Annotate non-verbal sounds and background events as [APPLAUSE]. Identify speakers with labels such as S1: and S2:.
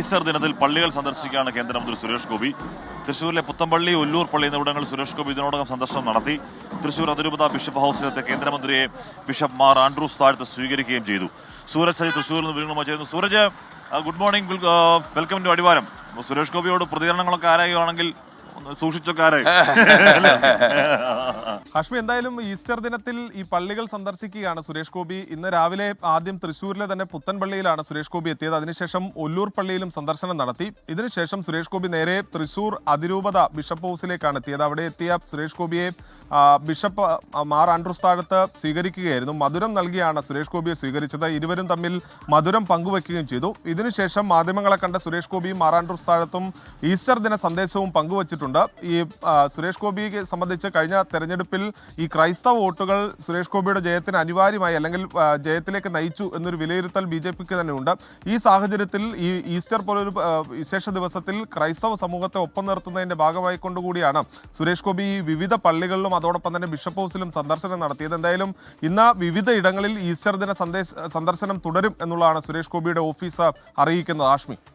S1: Easter ദിനത്തിൽ പള്ളികൾ സന്ദർശിക്കുകയാണ് കേന്ദ്രമന്ത്രി സുരേഷ് ഗോപി. തൃശൂരിലെ പുത്തമ്പള്ളി ഉല്ലൂർ പള്ളി എന്നിവിടങ്ങളിൽ സുരേഷ് ഗോപി ഇതിനോടകം സന്ദർശനം നടത്തി. തൃശൂർ അതിരൂപത ബിഷപ്പ് ഹൗസിലെത്തിയ കേന്ദ്രമന്ത്രിയെ ബിഷപ്പ് മാർ ആൻഡ്രൂസ് താഴ്ത്ത് സ്വീകരിക്കുകയും ചെയ്തു. സൂരജ് സജി തൃശൂരിൽ നിന്ന് വിവരങ്ങളുമായി ചേരുന്നു. Sooraj good morning. Welcome to Adivaram. Suresh ഗോപിയോട് പ്രതികരണങ്ങളൊക്കെ ആരായുകയാണെങ്കിൽ ഒന്ന് സൂക്ഷിച്ചൊക്കെ
S2: കാശ്മീർ [LAUGHS] എന്തായാലും ഈസ്റ്റർ ദിനത്തിൽ ഈ പള്ളികൾ സന്ദർശിക്കുകയാണ് സുരേഷ് ഗോപി. ഇന്ന് രാവിലെ ആദ്യം തൃശ്ശൂരിലെ തന്നെ പുത്തൻപള്ളിയിലാണ് സുരേഷ് ഗോപി എത്തിയത്. അതിനുശേഷം ഒല്ലൂർ പള്ളിയിലും സന്ദർശനം നടത്തി. ഇതിനുശേഷം സുരേഷ് ഗോപി നേരെ തൃശൂർ അതിരൂപത ബിഷപ്പ് ഹൗസിലേക്കാണ് എത്തിയത്. അവിടെ എത്തിയ സുരേഷ് ഗോപിയെ ബിഷപ്പ് മാർ ആൻഡ്രൂസ് താഴത്ത് സ്വീകരിക്കുകയായിരുന്നു. മധുരം നൽകിയാണ് സുരേഷ് ഗോപിയെ സ്വീകരിച്ചത്. ഇരുവരും തമ്മിൽ മധുരം പങ്കുവെക്കുകയും ചെയ്തു. ഇതിനുശേഷം മാധ്യമങ്ങളെ കണ്ട സുരേഷ് ഗോപിയും മാർ ആൻഡ്രൂസ് താഴത്തും ഈസ്റ്റർ ദിന സന്ദേശവും പങ്കുവച്ചിട്ടുണ്ട്. ഈ സുരേഷ് ഗോപിയെ സംബന്ധിച്ച് കഴിഞ്ഞ തെരഞ്ഞെടുപ്പിൽ ഈ ക്രൈസ്തവ വോട്ടുകൾ സുരേഷ് ഗോപിയുടെ ജയത്തിന് അനിവാര്യമായി അല്ലെങ്കിൽ ജയത്തിലേക്ക് നയിച്ചു എന്നൊരു വിലയിരുത്തൽ ബി ജെ പിക്ക് തന്നെ ഉണ്ട് ഈ സാഹചര്യത്തിൽ ഈ ഈസ്റ്റർ പോലൊരു വിശേഷ ദിവസത്തിൽ ക്രൈസ്തവ സമൂഹത്തെ ഒപ്പം നിർത്തുന്നതിന്റെ ഭാഗമായി കൊണ്ടുകൂടിയാണ് സുരേഷ് ഗോപി വിവിധ പള്ളികളിലും അതോടൊപ്പം തന്നെ ബിഷപ്പ് ഹൗസിലും സന്ദർശനം നടത്തിയത്. എന്തായാലും ഇന്ന് വിവിധ ഇടങ്ങളിൽ ഈസ്റ്റർ ദിന സന്ദേശ സന്ദർശനം തുടരും എന്നുള്ളതാണ് സുരേഷ് ഗോപിയുടെ ഓഫീസ് അറിയിക്കുന്നത്. ആഷ്മി.